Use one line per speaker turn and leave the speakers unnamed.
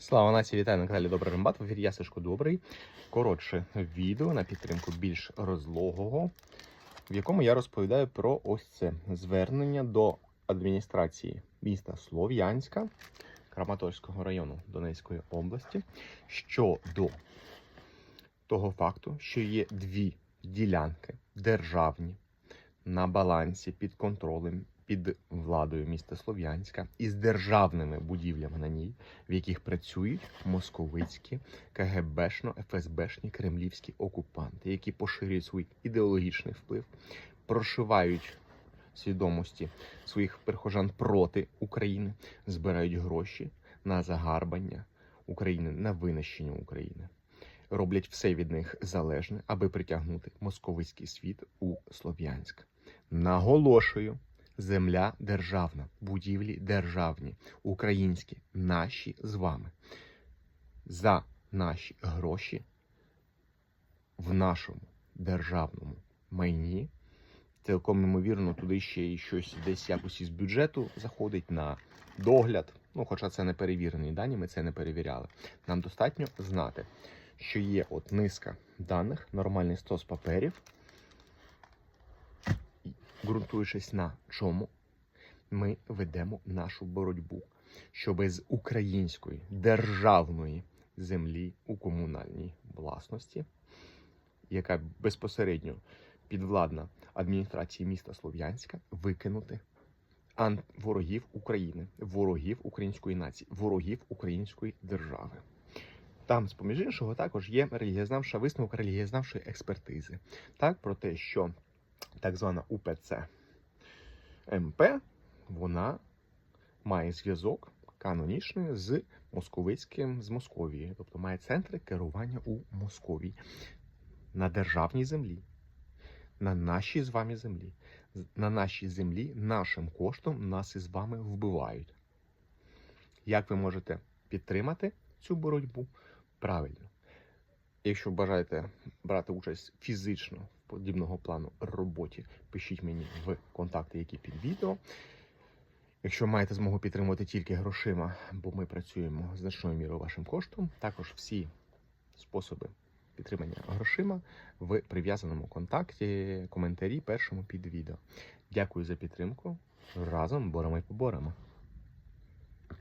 Слава нації, вітаю на каналі Добрий Рембат. В ефірі я Добрий. Коротше відео на підтримку більш розлогого, в якому я розповідаю про ось це звернення до адміністрації міста Слов'янська Краматорського району Донецької області щодо того факту, що є дві ділянки державні на балансі під контролем. Під владою міста Слов'янська із державними будівлями на ній, в яких працюють московицькі, КГБшно, ФСБшні, кремлівські окупанти, які поширюють свій ідеологічний вплив, прошивають свідомості своїх прихожан проти України, збирають гроші на загарбання України, на винищення України. Роблять все від них залежне, аби притягнути московицький світ у Слов'янськ. Наголошую. Земля державна, будівлі державні, українські, наші з вами. За наші гроші в нашому державному майні. Цілком ймовірно, туди ще й щось десь якось із бюджету заходить на догляд. Ну, хоча це не перевірені дані, ми це не перевіряли. Нам достатньо знати, що є от низка даних, нормальний стос паперів ґрунтуючись на чому ми ведемо нашу боротьбу, що без української державної землі у комунальній власності, яка безпосередньо підвладна адміністрації міста Слов'янська, викинути ворогів України, ворогів української нації, ворогів української держави. Там, з поміж іншого, також є релігієзнавча висновок релігієзнавчої експертизи, так про те, що так звана УПЦ МП, вона має зв'язок канонічний з московицьким з Московією, тобто має центри керування у Московії на державній землі, на нашій з вами землі. На нашій землі нашим коштом нас із вами вбивають. Як ви можете підтримати цю боротьбу? Правильно. Якщо бажаєте брати участь фізично подібного плану роботі, пишіть мені в контакти, які під відео. Якщо маєте змогу підтримувати тільки грошима, бо ми працюємо значною мірою вашим коштом, також всі способи підтримання грошима в прив'язаному контакті, коментарі першому під відео. Дякую за підтримку. Разом боремо і поборемо.